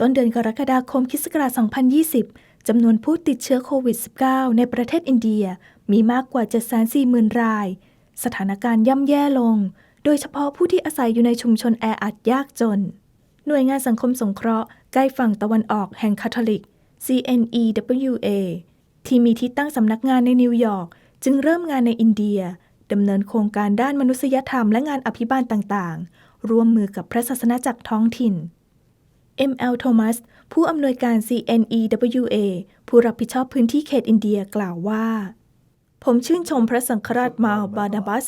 ต้นเดือนกรกฎาคมคิศกราช2020 จำนวนผู้ติดเชื้อโควิด -19 ในประเทศอินเดียมีมากกว่า 740,000 ราย สถานการณ์ย่ำแย่ลง โดยเฉพาะผู้ที่อาศัยอยู่ในชุมชนแออัดยากจน หน่วยงานสังคมสงเคราะห์ใกล้ฝั่งตะวันออกแห่งคาทอลิก CNEWA ที่มีที่ตั้งสำนักงานในนิวยอร์กจึงเริ่มงานในอินเดียดำเนินโครงการด้านมนุษยธรรมและงานอภิบาลต่างๆ ร่วมมือกับพระศาสนาจักรท้องถิ่น M.L. Thomas ผู้อำนวยการ CNEWA ผู้รับผิดชอบพื้นที่เขตอินเดียกล่าวว่า ผมชื่นชมพระสังฆราชมาบานาบัส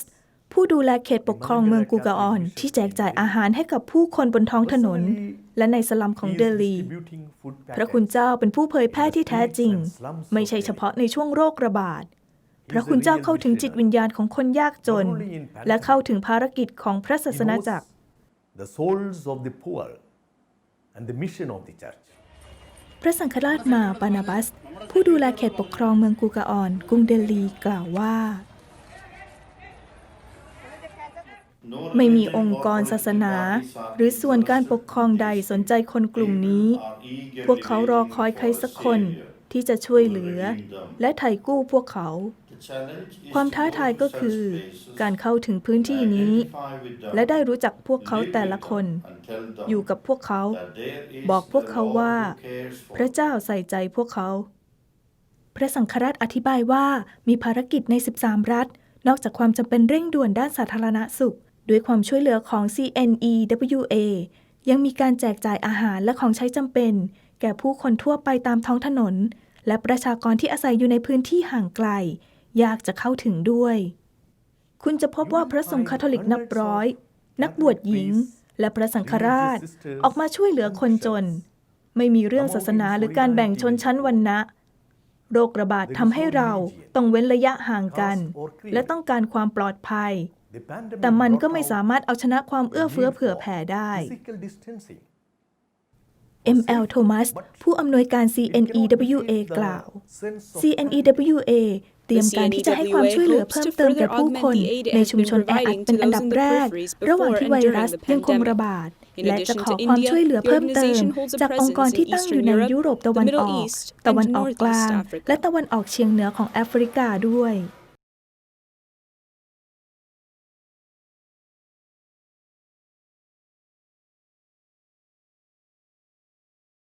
ผู้ดูแลเขตปกครองเมืองกูกาออน ที่แจกจ่ายอาหารให้กับผู้คนบนท้องถนน และในสลัมของเดลี พระคุณเจ้าเป็นผู้เผยแพร่ที่แท้จริง ไม่ใช่เฉพาะในช่วงโรคระบาดพระคุณเจ้าเข้าถึงจิตวิญญาณของคนยากจน และเข้าถึงภารกิจของพระศาสนาจักร the souls of the poor and the mission of the church. พระสังฆราชมาปานาบัส ผู้ดูแลเขตปกครองเมืองกูกาออน กรุงเดลีกล่าวว่า ไม่มีองค์กรศาสนา หรือส่วนการปกครองใดสนใจคนกลุ่มนี้ พวกเขารอคอยใครสักคนที่จะช่วยเหลือ และไถ่กู้พวกเขา ความท้าทายก็คือการเข้าถึงพื้นที่นี้ และได้รู้จักพวกเขาแต่ละคน อยู่กับพวกเขา บอกพวกเขาว่า พระเจ้าใส่ใจพวกเขา พระสังฆราชอธิบายว่ามีภารกิจใน 13 รัฐ นอกจากความจำเป็นเร่งด่วนด้านสาธารณสุข ด้วยความช่วยเหลือของ CNEWA ยังมีการแจกจ่ายอาหารและของใช้จำเป็น แก่ผู้คนทั่วไปตามท้องถนน และประชากรที่อาศัยอยู่ในพื้นที่ห่างไกล ยากจะเข้าถึงด้วย คุณจะพบว่าพระสงฆ์คาทอลิกนับร้อย นักบวชหญิง และพระสังฆราช ออกมาช่วยเหลือคนจน ไม่มีเรื่องศาสนาหรือการแบ่งชนชั้นวรรณะโรคระบาดทำให้เราต้องเว้นระยะห่างกัน และต้องการความปลอดภัย แต่มันก็ไม่สามารถเอาชนะความเอื้อเฟื้อเผื่อแผ่ได้ M.L. Thomas ผู้อำนวยการ CNEWA กล่าว CNEWA เตรียมการที่จะให้ความช่วยเหลือเพิ่มเติมแก่ผู้คน ในชุมชนแออัดเป็นอันดับแรก ระหว่างที่ไวรัสยังคงระบาด และจะขอความช่วยเหลือเพิ่มเติม จากองค์กรที่ตั้งอยู่ในยุโรปตะวันออก ตะวันออกกลาง และตะวันออกเฉียงเหนือของแอฟริกาด้วย